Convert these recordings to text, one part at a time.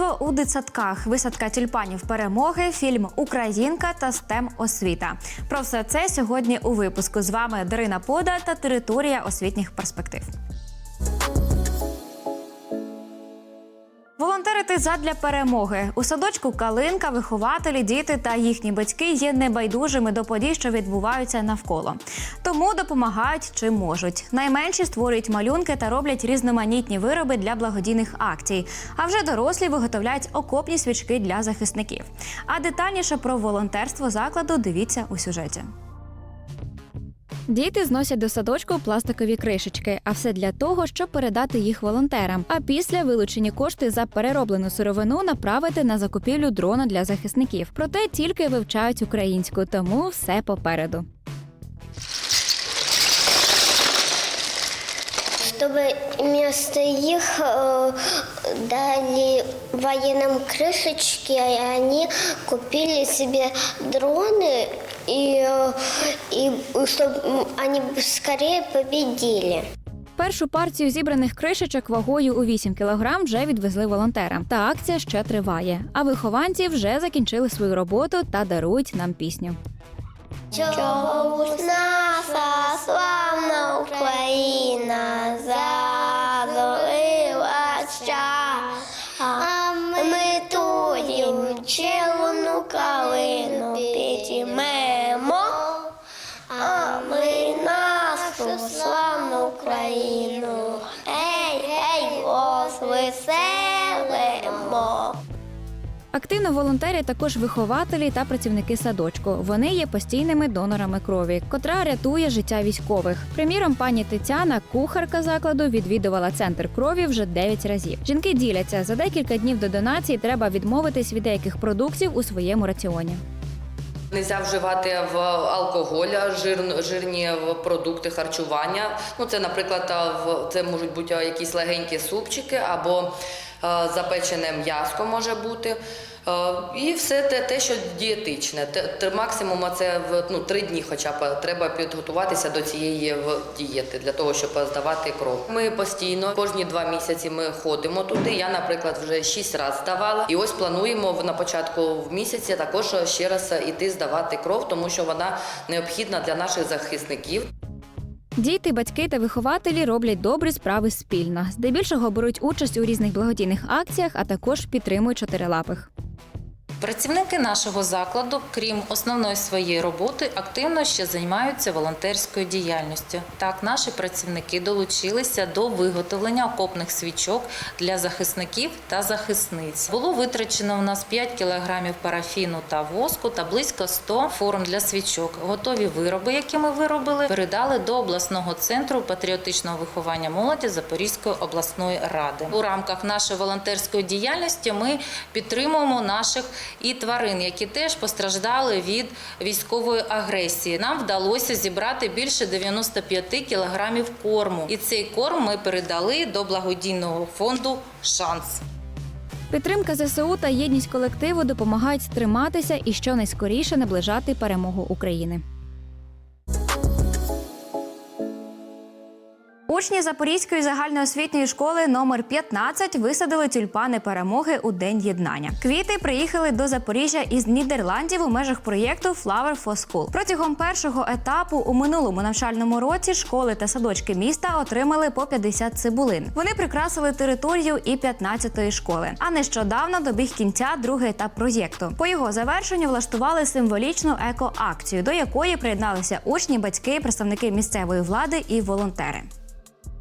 Волонтерство у дитсадках, висадка тюльпанів перемоги, фільм Українка та стем освіта. Про все це сьогодні у випуску. З вами Дарина Пода та територія освітніх перспектив. Волонтерити задля перемоги у садочку Калинка, вихователі, діти та їхні батьки є небайдужими до подій, що відбуваються навколо. Тому допомагають чим можуть. Найменші створюють малюнки та роблять різноманітні вироби для благодійних акцій. А вже дорослі виготовляють окопні свічки для захисників. А детальніше про волонтерство закладу дивіться у сюжеті. Діти зносять до садочку пластикові кришечки, а все для того, щоб передати їх волонтерам. А після вилучені кошти за перероблену сировину направити на закупівлю дрона для захисників. Проте тільки вивчають українську, тому все попереду. чтобы вместо их э, дали военным крышечки, и они купили себе дроны, и, и чтобы они скорее победили. Першу партію зібраних кришечок вагою у 8 кілограм вже відвезли волонтерам. Та акція ще триває. А вихованці вже закінчили свою роботу та дарують нам пісню. Чого ж наша славна Україна задорила Активно волонтерять також вихователі та працівники садочку. Вони є постійними донорами крові, котра рятує життя військових. Приміром, пані Тетяна, кухарка закладу, відвідувала центр крові вже 9 разів. Жінки діляться за декілька днів до донації. Треба відмовитись від деяких продуктів у своєму раціоні. Нельзя вживати в алкоголь, жир, жирні продукти харчування. Ну, це, наприклад, в це можуть бути якісь легенькі супчики або запечене м'яско може бути. Е, І все те, те що дієтичне. Максимум це в ну, три дні хоча б треба підготуватися до цієї в- дієти для того, щоб здавати кров. Ми постійно кожні два місяці ми ходимо туди. Я, наприклад, вже шість разів здавала. І ось плануємо на початку в місяці також ще раз іти здавати кров, тому що вона необхідна для наших захисників. Діти, батьки та вихователі роблять добрі справи спільно. Здебільшого беруть участь у різних благодійних акціях, а також підтримують чотирилапих. Працівники нашого закладу, крім основної своєї роботи, активно ще займаються волонтерською діяльністю. Так, наші працівники долучилися до виготовлення окопних свічок для захисників та захисниць. Було витрачено у нас 5 кілограмів парафіну та воску та близько 100 форм для свічок. Готові вироби, які ми виробили, передали до обласного центру патріотичного виховання молоді Запорізької обласної ради. У рамках нашої волонтерської діяльності ми підтримуємо наших і тварин, які теж постраждали від військової агресії. Нам вдалося зібрати більше 95 кілограмів корму, і цей корм ми передали до благодійного фонду Шанс. Підтримка ЗСУ та єдність колективу допомагають триматися і щонайскоріше наближати перемогу України. Учні Запорізької загальноосвітньої школи номер 15 висадили тюльпани перемоги у день єднання. Квіти приїхали до Запоріжжя із Нідерландів у межах проєкту Flower for School. Протягом першого етапу у минулому навчальному році школи та садочки міста отримали по 50 цибулин. Вони прикрасили територію і 15-ї школи. А нещодавно добіг кінця другий етап проєкту. По його завершенню влаштували символічну еко-акцію, до якої приєдналися учні, батьки, представники місцевої влади і волонтери.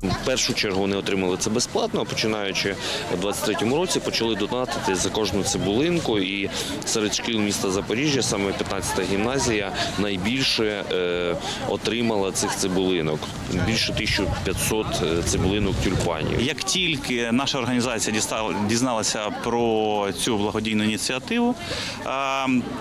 В першу чергу вони отримали це безплатно, а починаючи у 23-му році почали донатити за кожну цибулинку. І серед шкіл міста Запоріжжя саме 15-та гімназія найбільше е, отримала цих цибулинок. Більше 1500 цибулинок тюльпанів. Як тільки наша організація дізналася про цю благодійну ініціативу,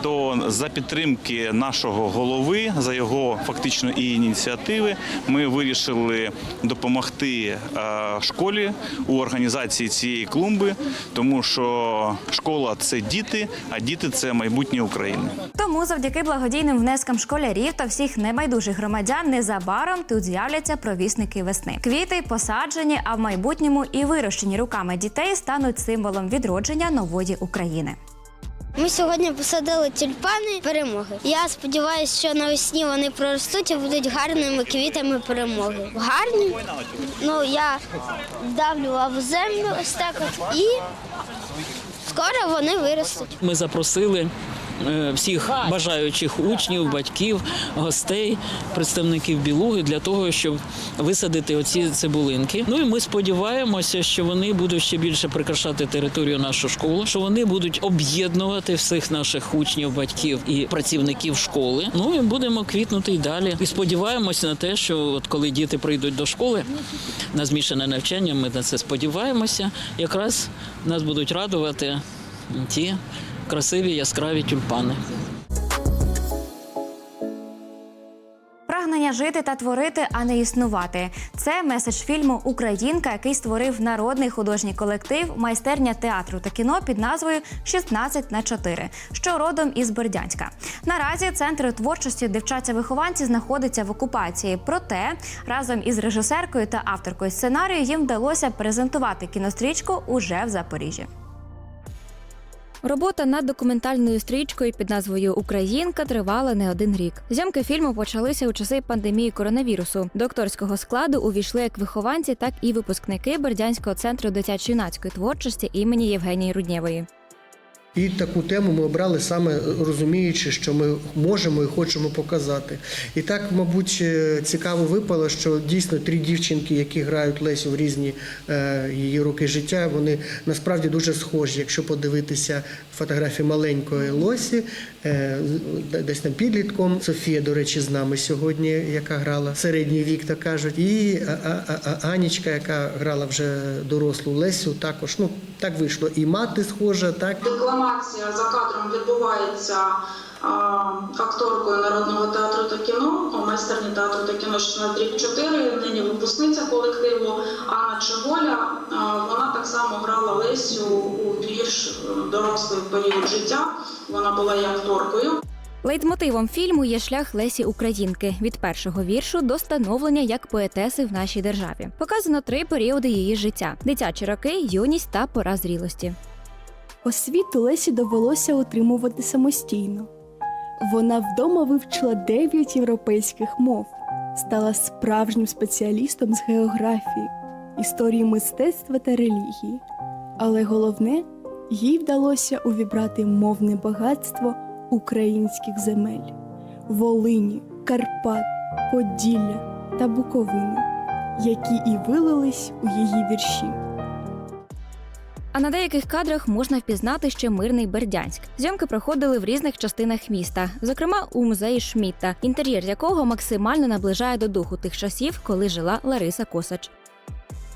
то за підтримки нашого голови, за його фактично і ініціативи, ми вирішили допомогти допомогти е, школі у організації цієї клумби, тому що школа це діти, а діти це майбутнє України. Тому завдяки благодійним внескам школярів та всіх небайдужих громадян незабаром тут з'являться провісники весни. Квіти посаджені, а в майбутньому і вирощені руками дітей стануть символом відродження нової України. Ми сьогодні посадили тюльпани перемоги. Я сподіваюся, що навесні вони проростуть і будуть гарними квітами перемоги. Гарні? Ну я вдавлював землю ось так от і скоро вони виростуть. Ми запросили всіх бажаючих учнів, батьків, гостей, представників білуги для того, щоб висадити оці цибулинки. Ну і ми сподіваємося, що вони будуть ще більше прикрашати територію нашої школи, що вони будуть об'єднувати всіх наших учнів, батьків і працівників школи. Ну і будемо квітнути й далі. І сподіваємося на те, що от коли діти прийдуть до школи на змішане навчання, ми на це сподіваємося. Якраз нас будуть радувати ті красиві яскраві тюльпани. Прагнення жити та творити, а не існувати. Це меседж фільму Українка, який створив народний художній колектив майстерня театру та кіно під назвою «16 на 4», що родом із Бердянська. Наразі центр творчості дівчаття-вихованці знаходиться в окупації. Проте разом із режисеркою та авторкою сценарію їм вдалося презентувати кінострічку уже в Запоріжжі. Робота над документальною стрічкою під назвою Українка тривала не один рік. Зйомки фільму почалися у часи пандемії коронавірусу. Докторського складу увійшли як вихованці, так і випускники Бердянського центру дитячо-юнацької творчості імені Євгенії Руднєвої. І таку тему ми обрали саме розуміючи, що ми можемо і хочемо показати. І так, мабуть, е, цікаво випало, що дійсно три дівчинки, які грають Лесю в різні е, її роки життя, вони насправді дуже схожі. Якщо подивитися фотографії маленької Лосі, е, десь там підлітком. Софія, до речі, з нами сьогодні, яка грала середній вік, так кажуть, і Анічка, яка грала вже дорослу Лесю, також ну так вийшло. І мати схожа, так Декламація за кадром відбувається акторкою Народного театру та кіно, майстерні театру та кіно 16 рік 4, нині випускниця колективу Анна Чеголя. Вона так само грала Лесю у більш е, дорослий період життя. Вона була і акторкою. Лейтмотивом фільму є шлях Лесі Українки від першого віршу до становлення як поетеси в нашій державі. Показано три періоди її життя: дитячі роки, юність та пора зрілості. Освіту Лесі довелося отримувати самостійно. Вона вдома вивчила дев'ять європейських мов, стала справжнім спеціалістом з географії, історії мистецтва та релігії. Але головне, їй вдалося увібрати мовне багатство українських земель Волині, Карпат, Поділля та Буковини, які і вилились у її вірші. А на деяких кадрах можна впізнати ще мирний Бердянськ. Зйомки проходили в різних частинах міста, зокрема у музеї Шмітта, інтер'єр якого максимально наближає до духу тих часів, коли жила Лариса Косач.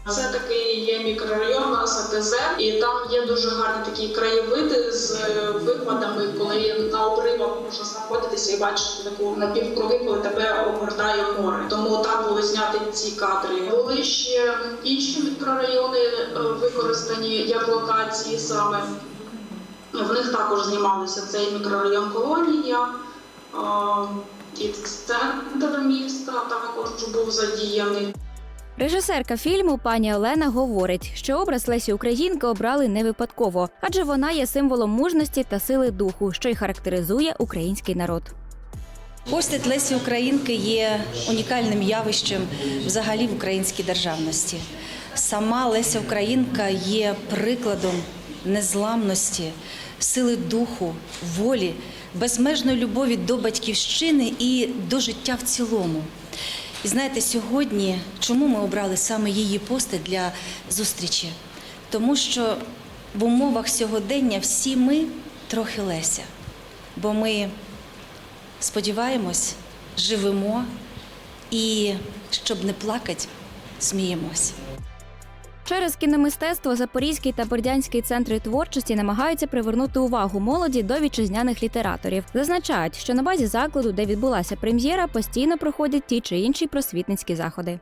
Це такий є мікрорайон СТЗ, і там є дуже гарні такі краєвиди з е, викладами, коли на обривах можна знаходитися і бачити таку напівкруги, коли тебе огортає море. Тому там були зняті ці кадри. Були ще інші мікрорайони е, використані як локації саме. В них також знімалися цей мікрорайон колонія. е, І центр міста також був задіяний. Режисерка фільму пані Олена говорить, що образ Лесі Українки обрали не випадково, адже вона є символом мужності та сили духу, що й характеризує український народ. Постать Лесі Українки є унікальним явищем взагалі в українській державності. Сама Леся Українка є прикладом незламності, сили духу, волі, безмежної любові до батьківщини і до життя в цілому. І знаєте, сьогодні чому ми обрали саме її пости для зустрічі? Тому що в умовах сьогодення всі ми трохи Леся, бо ми сподіваємось, живемо і щоб не плакати, сміємось. Через кіномистецтво Запорізький та Бердянський центри творчості намагаються привернути увагу молоді до вітчизняних літераторів. Зазначають, що на базі закладу, де відбулася прем'єра, постійно проходять ті чи інші просвітницькі заходи.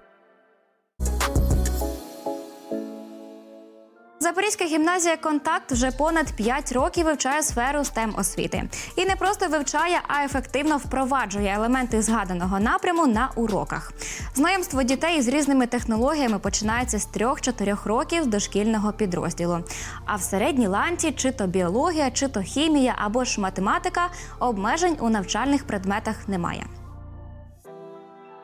Запорізька гімназія Контакт вже понад 5 років вивчає сферу stem освіти і не просто вивчає, а ефективно впроваджує елементи згаданого напряму на уроках. Знайомство дітей з різними технологіями починається з 3-4 років з дошкільного підрозділу. А в середній ланці чи то біологія, чи то хімія або ж математика обмежень у навчальних предметах немає.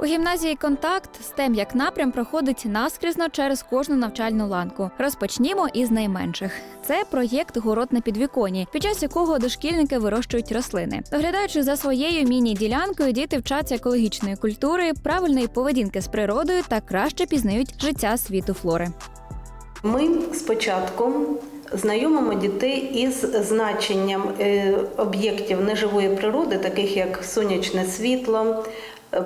У гімназії Контакт STEM як напрям проходить наскрізно через кожну навчальну ланку. Розпочнімо із найменших. Це проєкт Город на підвіконі, під час якого дошкільники вирощують рослини. Доглядаючи за своєю міні-ділянкою, діти вчаться екологічної культури, правильної поведінки з природою та краще пізнають життя світу флори. Ми спочатку знайомимо дітей із значенням е, об'єктів неживої природи, таких як сонячне світло,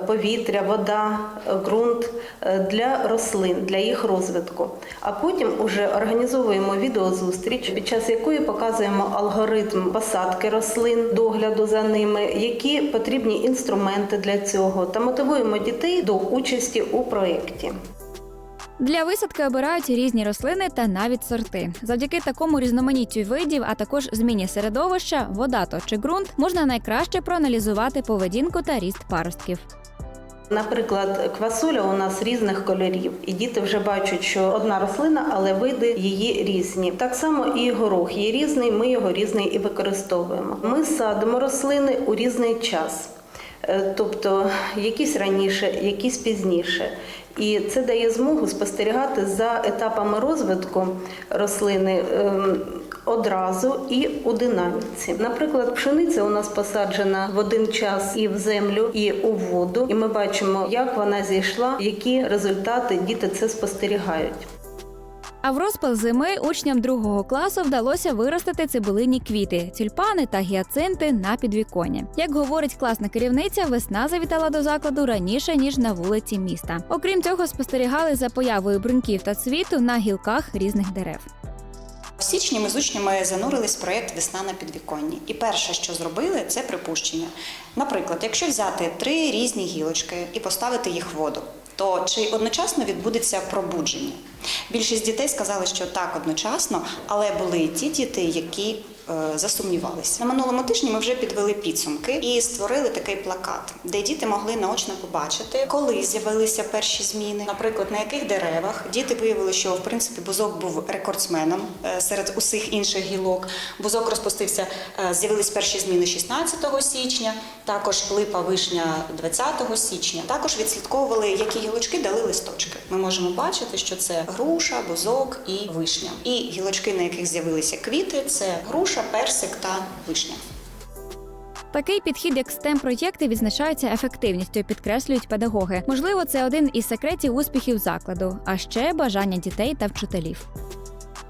повітря, вода, ґрунт е, для рослин, для їх розвитку. А потім уже організовуємо відеозустріч, під час якої показуємо алгоритм посадки рослин, догляду за ними, які потрібні інструменти для цього, та мотивуємо дітей до участі у проєкті. Для висадки обирають різні рослини та навіть сорти. Завдяки такому різноманіттю видів, а також зміні середовища, вода то чи ґрунт, можна найкраще проаналізувати поведінку та ріст паростків. Наприклад, квасоля у нас різних кольорів, і діти вже бачать, що одна рослина, але види її різні. Так само і горох є різний, ми його різний і використовуємо. Ми садимо рослини у різний час. Е, Тобто якісь раніше, якісь пізніше. І це дає змогу спостерігати за етапами розвитку рослини ем, одразу і у динаміці. Наприклад, пшениця у нас посаджена в один час і в землю, і у воду. І ми бачимо, як вона зійшла, які результати діти це спостерігають. А в розпал зими учням другого класу вдалося виростити цибулині квіти, тюльпани та гіацинти на підвіконні. Як говорить класна керівниця, весна завітала до закладу раніше ніж на вулиці міста. Окрім цього, спостерігали за появою бруньків та цвіту на гілках різних дерев. В січні ми з учнями занурились в проєкт Весна на підвіконні. І перше, що зробили, це припущення. Наприклад, якщо взяти три різні гілочки і поставити їх в воду, то чи одночасно відбудеться пробудження? Більшість дітей сказали, що так, одночасно, але були і ті діти, які е, засумнівалися. На минулому тижні ми вже підвели підсумки і створили такий плакат, де діти могли наочно побачити, коли з'явилися перші зміни, наприклад, на яких деревах діти виявили, що в принципі бузок був рекордсменом е, серед усіх інших гілок. Бузок розпустився, е, з'явились перші зміни 16 січня, також липа вишня 20 січня. Також відслідковували, які гілочки дали листочки. Ми можемо бачити, що це груша, бузок і вишня. І гілочки, на яких з'явилися квіти, це груша, персик та вишня. Такий підхід, як stem проєкти, відзначається ефективністю, підкреслюють педагоги. Можливо, це один із секретів успіхів закладу, а ще бажання дітей та вчителів.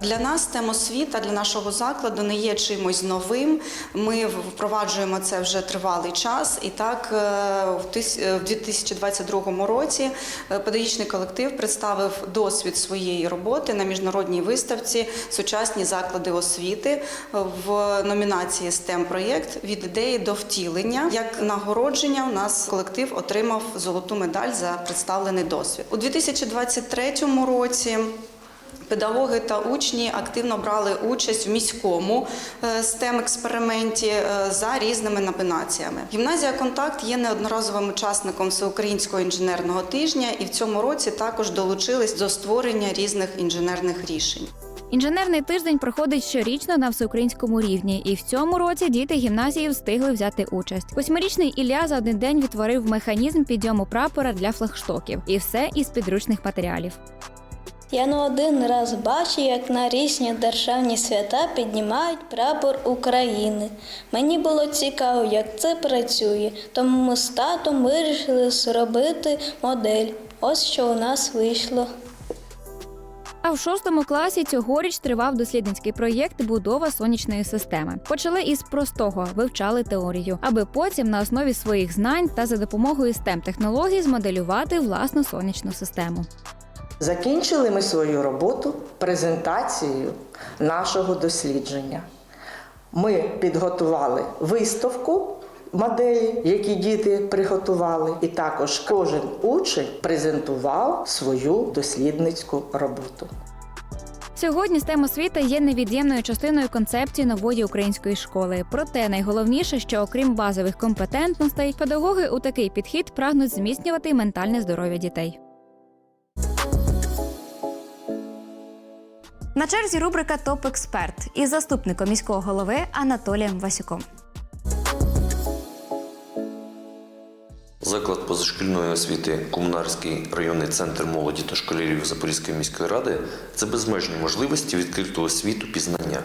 Для нас темосвіта для нашого закладу не є чимось новим. Ми впроваджуємо це вже тривалий час. І так, е, в тис- е, в 2022 році е, педагогічний колектив представив досвід своєї роботи на міжнародній виставці Сучасні заклади освіти в номінації STEM проєкт від ідеї до втілення. Як нагородження у нас колектив отримав золоту медаль за представлений досвід у 2023 році. Педагоги та учні активно брали участь в міському stem експерименті е, за різними номінаціями. Гімназія Контакт є неодноразовим учасником всеукраїнського інженерного тижня і в цьому році також долучились до створення різних інженерних рішень. Інженерний тиждень проходить щорічно на всеукраїнському рівні, і в цьому році діти гімназії встигли взяти участь. Восьмирічний Ілля за один день відтворив механізм підйому прапора для флагштоків, і все із підручних матеріалів. Я не один раз бачив, як на різні державні свята піднімають прапор України. Мені було цікаво, як це працює, тому ми з татом вирішили зробити модель. Ось що у нас вийшло. А в шостому класі цьогоріч тривав дослідницький проєкт Будова сонячної системи. Почали із простого, вивчали теорію, аби потім на основі своїх знань та за допомогою stem технологій змоделювати власну сонячну систему. Закінчили ми свою роботу презентацією нашого дослідження. Ми підготували виставку моделі, які діти приготували, і також кожен учень презентував свою дослідницьку роботу. Сьогодні STEM освіта є невід'ємною частиною концепції нової української школи. Проте найголовніше, що окрім базових компетентностей, педагоги у такий підхід прагнуть зміцнювати ментальне здоров'я дітей. На черзі рубрика Топ Експерт із заступником міського голови Анатолієм Васюком. Заклад позашкільної освіти Комунарський районний центр молоді та школярів Запорізької міської ради це безмежні можливості відкритого світу пізнання.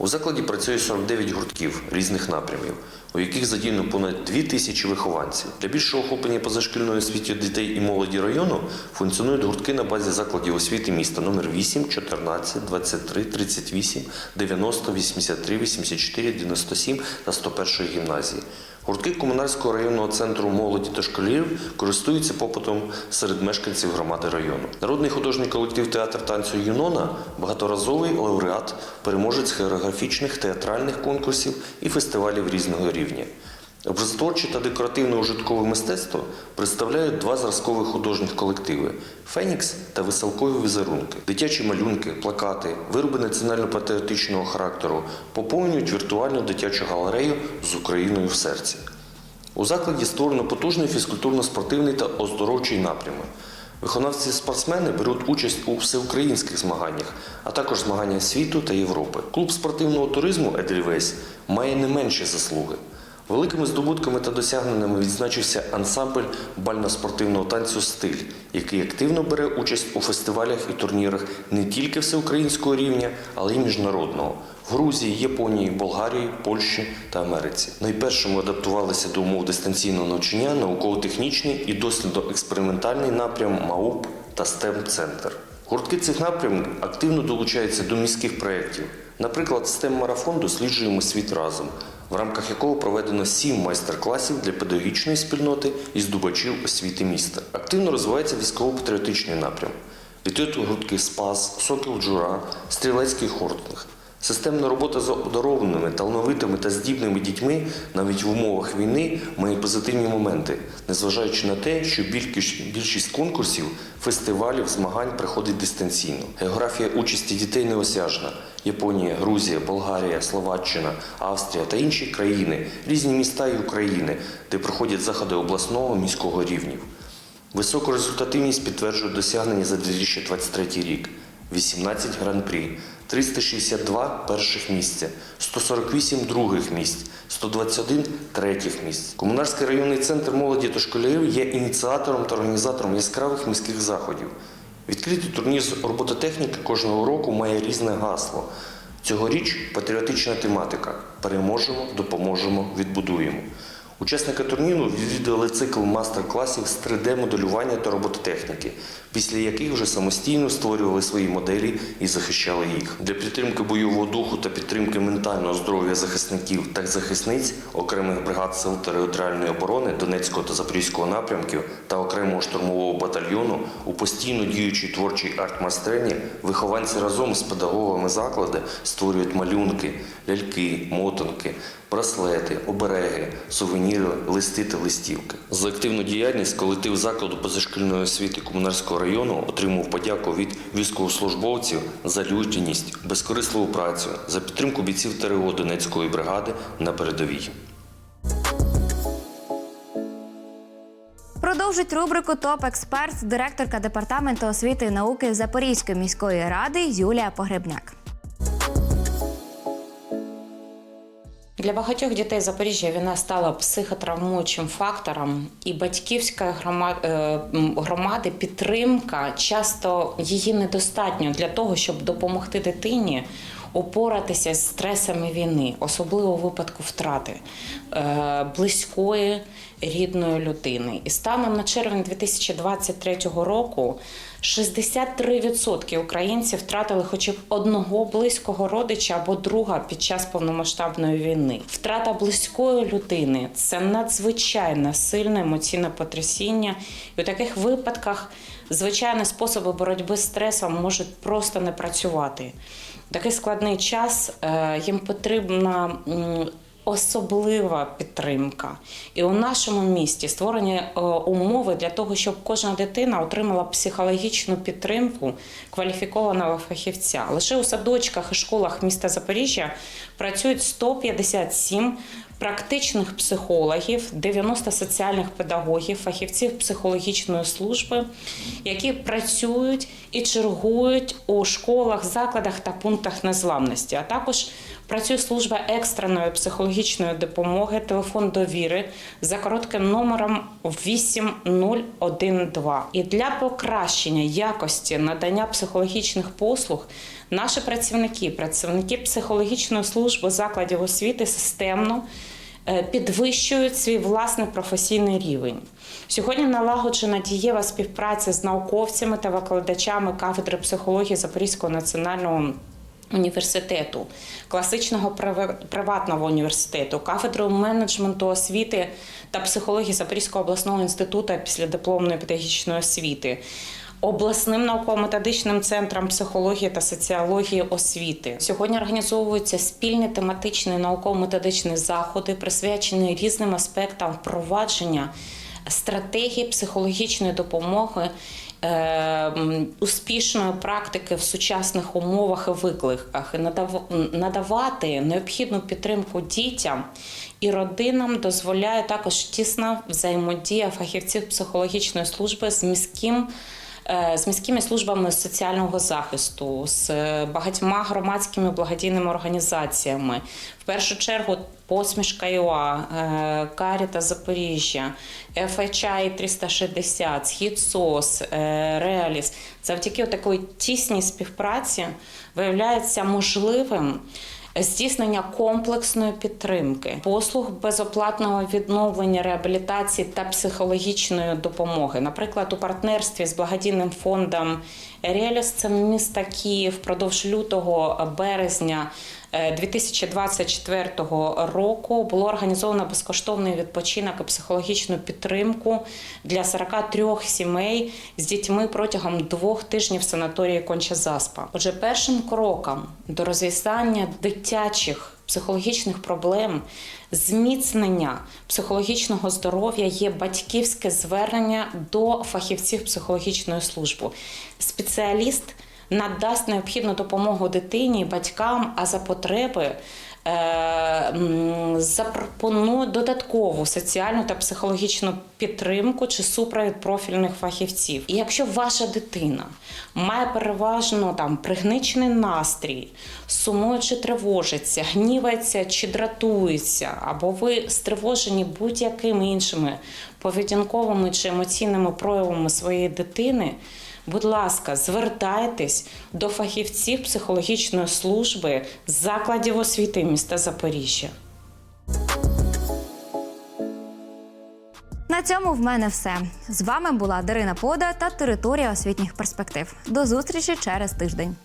У закладі працює 49 гуртків різних напрямів, у яких задіяно понад 2 тисячі вихованців. Для більшого охоплення позашкільної освіти дітей і молоді району функціонують гуртки на базі закладів освіти міста номер 8, 14, 23, 38, 90, 83, 84, 97 та 101 гімназії. Гуртки Комунальського районного центру молоді та школярів користуються попитом серед мешканців громади району. Народний художній колектив театр танцю Юнона багаторазовий лауреат, переможець хореографічних театральних конкурсів і фестивалів різного рівня. Образотворче та декоративно-ужиткове мистецтво представляють два зразкових художніх колективи Фенікс та веселкові візерунки. Дитячі малюнки, плакати, вироби національно-патріотичного характеру поповнюють віртуальну дитячу галерею з Україною в серці. У закладі створено потужний фізкультурно-спортивний та оздоровчий напрями. Виконавці-спортсмени беруть участь у всеукраїнських змаганнях, а також змаганнях світу та Європи. Клуб спортивного туризму Едельвейс має не менші заслуги. Великими здобутками та досягненнями відзначився ансамбль бально-спортивного танцю Стиль, який активно бере участь у фестивалях і турнірах не тільки всеукраїнського рівня, але й міжнародного в Грузії, Японії, Болгарії, Польщі та Америці. Найпершими адаптувалися до умов дистанційного навчання науково-технічний і дослідно-експериментальний напрям МАУП та STEM-центр. Гуртки цих напрямів активно долучаються до міських проєктів. Наприклад, STEM-марафон досліджуємо світ разом, в рамках якого проведено сім майстер-класів для педагогічної спільноти і здобачів освіти міста. Активно розвивається військово-патріотичний напрям. Літають гуртки Спас, Сокіл Джура, Стрілецький хортинг. Системна робота з обдарованими, талановитими та здібними дітьми навіть в умовах війни має позитивні моменти, незважаючи на те, що більшість, конкурсів, фестивалів, змагань приходить дистанційно. Географія участі дітей неосяжна. Японія, Грузія, Болгарія, Словаччина, Австрія та інші країни, різні міста і України, де проходять заходи обласного міського рівнів. Високу результативність підтверджують досягнення за 2023 рік. 18 гран-прі, 362 перших місця, 148 других місць, 121 третіх місць. Комунарський районний центр молоді та школярів є ініціатором та організатором яскравих міських заходів. Відкритий турнір з робототехніки кожного року має різне гасло. Цьогоріч патріотична тематика. Переможемо, допоможемо, відбудуємо. Учасники турніру відвідали цикл мастер-класів з 3D-моделювання та робототехніки, після яких вже самостійно створювали свої моделі і захищали їх. Для підтримки бойового духу та підтримки ментального здоров'я захисників та захисниць окремих бригад сил територіальної оборони Донецького та Запорізького напрямків та окремого штурмового батальйону у постійно діючій творчій арт-майстерні вихованці разом з педагогами закладу створюють малюнки, ляльки, мотанки, браслети, обереги, сувеніри, листи та листівки. За активну діяльність колектив закладу позашкільної освіти Комунарського району отримав подяку від військовослужбовців за людяність, безкорисливу працю, за підтримку бійців ТРО Донецької бригади на передовій. Продовжить рубрику Топ Експерт директорка департаменту освіти і науки Запорізької міської ради Юлія Погребняк. Для багатьох дітей Запоріжжя війна стала психотравмуючим фактором, і батьківська е, громади підтримка часто її недостатньо для того, щоб допомогти дитині упоратися з стресами війни, особливо у випадку втрати е, близької рідної людини. І станом на червень 2023 року 63% українців втратили хоча б одного близького родича або друга під час повномасштабної війни. Втрата близької людини це надзвичайно сильне емоційне потрясіння. І у таких випадках звичайні способи боротьби з стресом можуть просто не працювати. Такий складний час е, їм потрібна особлива підтримка. І у нашому місті створені е, умови для того, щоб кожна дитина отримала психологічну підтримку кваліфікованого фахівця. Лише у садочках і школах міста Запоріжжя працюють 157 практичних психологів, 90 соціальних педагогів, фахівців психологічної служби, які працюють і чергують у школах, закладах та пунктах незламності. А також працює служба екстреної психологічної допомоги, телефон довіри за коротким номером 8012. І для покращення якості надання психологічних послуг наші працівники, працівники психологічної служби закладів освіти системно е, підвищують свій власний професійний рівень. Сьогодні налагоджена дієва співпраця з науковцями та викладачами кафедри психології Запорізького національного університету, класичного прив- приватного університету, кафедрою менеджменту освіти та психології Запорізького обласного інституту післядипломної педагогічної освіти. Обласним науково-методичним центром психології та соціології освіти сьогодні організовуються спільні тематичні науково-методичні заходи, присвячені різним аспектам впровадження стратегії психологічної допомоги, успішної практики в сучасних умовах і викликах, і надавати необхідну підтримку дітям і родинам дозволяє також тісна взаємодія фахівців психологічної служби з міським. Е, З міськими службами соціального захисту, з багатьма громадськими благодійними організаціями, в першу чергу Посмішка ЮА, е, Каріта Запоріжжя, FHI 360, Схід СОС, е, Реаліс. Завдяки такої тісній співпраці виявляється можливим здійснення комплексної підтримки, послуг безоплатного відновлення, реабілітації та психологічної допомоги. Наприклад, у партнерстві з благодійним фондом Реліс це міста Київ впродовж лютого березня. Е, 2024 року було організовано безкоштовний відпочинок і психологічну підтримку для 43 сімей з дітьми протягом двох тижнів санаторії Конча Заспа. Отже, першим кроком до розв'язання дитячих психологічних проблем, зміцнення психологічного здоров'я є батьківське звернення до фахівців психологічної служби. Спеціаліст надасть необхідну допомогу дитині батькам, а за потреби е, запропонує додаткову соціальну та психологічну підтримку чи супровід профільних фахівців. І якщо ваша дитина має переважно там пригничений настрій, сумує чи тривожиться, гнівається чи дратується, або ви стривожені будь-якими іншими поведінковими чи емоційними проявами своєї дитини. Будь ласка, звертайтесь до фахівців психологічної служби закладів освіти міста Запоріжжя. На цьому в мене все. З вами була Дарина Пода та територія освітніх перспектив. До зустрічі через тиждень.